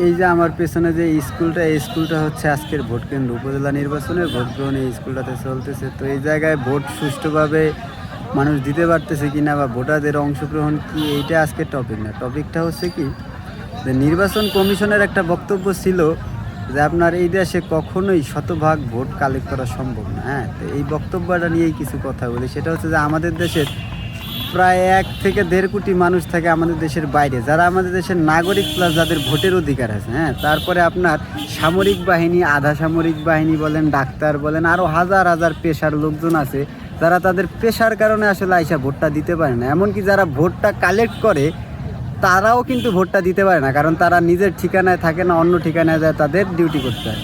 এই যে আমার পেছনে যে স্কুলটা, এই স্কুলটা হচ্ছে আজকের ভোট কেন্দ্র। উপজেলা নির্বাচনের ভোট গ্রহণ এই স্কুলটাতে চলতেছে। তো এই জায়গায় ভোট সুষ্ঠুভাবে মানুষ দিতে পারতেছে কি না বা ভোটারদের অংশগ্রহণ কি, এইটা আজকের টপিক না। টপিকটা হচ্ছে কি, যে নির্বাচন কমিশনের একটা বক্তব্য ছিল যে আপনার এই দেশে কখনোই শতভাগ ভোট কালেক্ট করা সম্ভব না। হ্যাঁ তো এই বক্তব্যটা নিয়েই কিছু কথা বলি। সেটা হচ্ছে যে আমাদের দেশের প্রায় এক থেকে দেড় কোটি মানুষ থাকে আমাদের দেশের বাইরে। যারা আমাদের দেশের নাগরিক প্লাস যাদের ভোটের অধিকার আছে হ্যাঁ? তারপরে আপনার সামরিক বাহিনী, আধা সামরিক বাহিনী বলেন, ডাক্তার বলেন আরও হাজার হাজার পেশার লোকজন আছে, যারা তাদের পেশার কারণে আসলে আইসা ভোটটা দিতে পারে না। এমনকি যারা ভোটটা কালেক্ট করে, তারাও কিন্তু ভোটটা দিতে পারে না, কারণ তারা নিজের ঠিকানায় থাকে না, অন্য ঠিকানায় যায়, তাদের ডিউটি করতে হয়।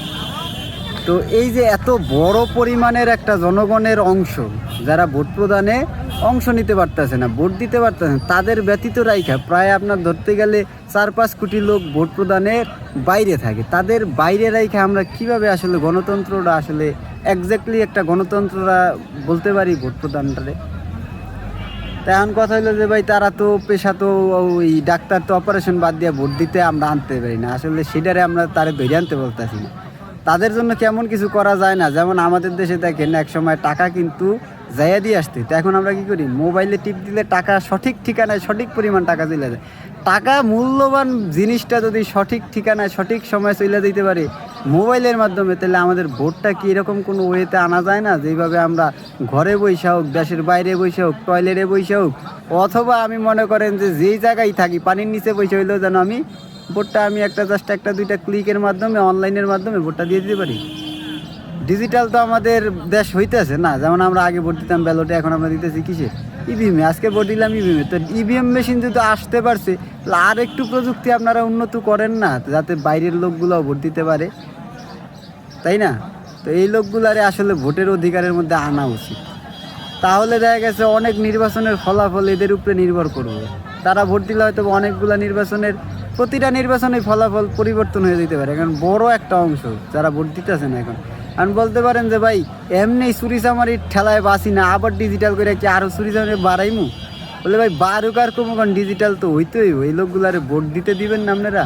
তো এই যে এত বড় পরিমাণের একটা জনগণের অংশ, যারা ভোট প্রদানে অংশ নিতে পারতেছে না, ভোট দিতে পারতেছে না। তাদের ব্যতীত রাইখা প্রায় আপনার ধরতে গেলে চার পাঁচ কোটি লোক ভোট প্রদানের বাইরে থাকে। তাদের বাইরে রাইখা আমরা কীভাবে আসলে গণতন্ত্রটা আসলে একজাক্টলি একটা গণতন্ত্ররা বলতে পারি ভোট প্রদানটারে? তা এখন কথা হলো যে ভাই তারা তো পেশা তো ওই ডাক্তার তো অপারেশন বাদ দিয়ে ভোট দিতে আমরা আনতে পারি না। আসলে সেটারে আমরা তারে ধরে আনতে বলতেছি না। তাদের জন্য কেমন কিছু করা যায় না? যেমন আমাদের দেশে দেখেন এক সময় টাকা কিন্তু যাইয়া দিয়ে আসতে। তো এখন আমরা কি করি? মোবাইলে টিপ দিলে টাকা সঠিক ঠিকানায় সঠিক পরিমাণ টাকা চলে যায়। টাকা মূল্যবান জিনিসটা যদি সঠিক ঠিকানায় সঠিক সময় চলে দিতে পারে মোবাইলের মাধ্যমে, তাহলে আমাদের ভোটটা কি এরকম কোনো ওয়েতে আনা যায় না? যেভাবে আমরা ঘরে বসে হোক, দেশের বাইরে বসে হোক, টয়লেটে বসে হোক, অথবা আমি মনে করেন যে যেই জায়গায় থাকি, পানির নিচে বসে হইলেও যেন আমি ভোটটা, আমি একটা জাস্ট একটা দুইটা ক্লিকের মাধ্যমে অনলাইনের মাধ্যমে ভোটটা দিয়ে দিতে পারি। ডিজিটাল তো আমাদের দেশ হইতেছে না, যেমন আমরা আগে ভোট দিতাম ব্যালটে এখন আমরা দিতেছি কিসে ইভিএমে আজকে ভোট দিলাম ইভিএমে তো ইভিএম মেশিন যদি আসতে পারছে আর একটু প্রযুক্তি আপনারা উন্নত করেন না, যাতে বাইরের লোকগুলোও ভোট দিতে পারে। তাই না? তো এই লোকগুলারে আসলে ভোটের অধিকারের মধ্যে আনা উচিত। তাহলে দেখা গেছে অনেক নির্বাচনের ফলাফল এদের উপরে নির্ভর করবে। তারা ভোট দিলে হয়তো অনেকগুলা নির্বাচনের, প্রতিটা নির্বাচনের ফলাফল পরিবর্তন হয়ে যেতে পারে। কারণ বড় একটা অংশ যারা ভোট দিতেছে না এখন আর বলতে পারেন যে ভাই, এমনি চুরি চামারির ঠেলায় বাসি না, আবার ডিজিটাল করে কি আরও চুরি চামারি বাড়াইমু? বলে ভাই বারুক আর কমু কারণ ডিজিটাল তো হইতেই, ওই লোকগুলারে ভোট দিতে দিবেন না আপনারা।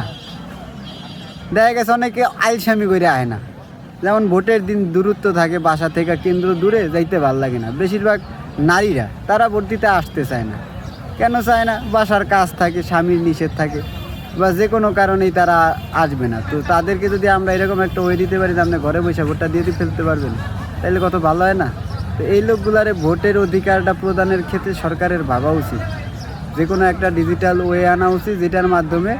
দেখা গেছে অনেকে আলসামি করে আয় না। যেমন ভোটের দিন দূরত্ব থাকে, বাসা থেকে কেন্দ্র দূরে যাইতে ভালো লাগে না। বেশিরভাগ নারীরা, তারা ভোট দিতে আসতে চায় না। কেন চায় না? বাসার কাজ থাকে, স্বামীর নিষেধ থাকে। বা যে কোনো কারণেই তারা আসবে না। তো তাদেরকে যদি আমরা এরকম একটা ওয়ে দিতে পারি যে আপনি ঘরে বসে ভোটটা দিয়ে ফেলতে পারবেন, তাহলে কত ভালো হয় না? তো এই লোকগুলারে ভোটের অধিকারটা প্রদানের ক্ষেত্রে সরকারের ভাবা উচিত। যে কোনো একটা ডিজিটাল ওয়ে আনা উচিত, যেটার মাধ্যমে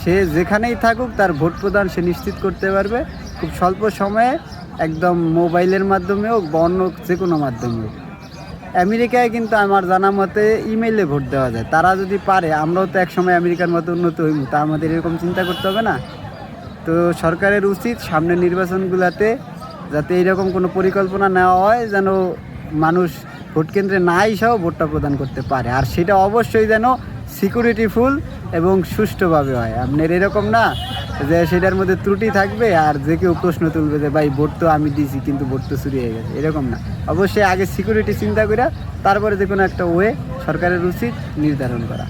সে যেখানেই থাকুক তার ভোট প্রদান সে নিশ্চিত করতে পারবে। খুব স্বল্প সময়ে একদম মোবাইলের মাধ্যমে হোক বা অন্য যে কোনো মাধ্যমে হোক। আমেরিকায় কিন্তু আমার জানা মতে ইমেইলে ভোট দেওয়া যায়। তারা যদি পারে, আমরাও তো একসময় আমেরিকার মতো উন্নত হইব তা আমাদের এরকম চিন্তা করতে হবে না। তো সরকারের উচিত সামনের নির্বাচনগুলোতে যাতে এইরকম কোনো পরিকল্পনা নেওয়া হয়, যেন মানুষ ভোট কেন্দ্রে না এসেও ভোটটা প্রদান করতে পারে। আর সেটা অবশ্যই যেন সিকিউরিটি ফুল এবং সুষ্ঠুভাবে হয়। আপনার এরকম না? যে সেটার মধ্যে ত্রুটি থাকবে আর যে কেউ প্রশ্ন তুলবে যে, ভাই, ভোট তো আমি দিয়েছি, কিন্তু ভোট তো চুরি হয়ে গেছে। এরকম না। অবশ্যই আগে সিকিউরিটি চিন্তা করে তারপরে যে কোনো একটা ওয়ে সরকারের উচিত নির্ধারণ করা।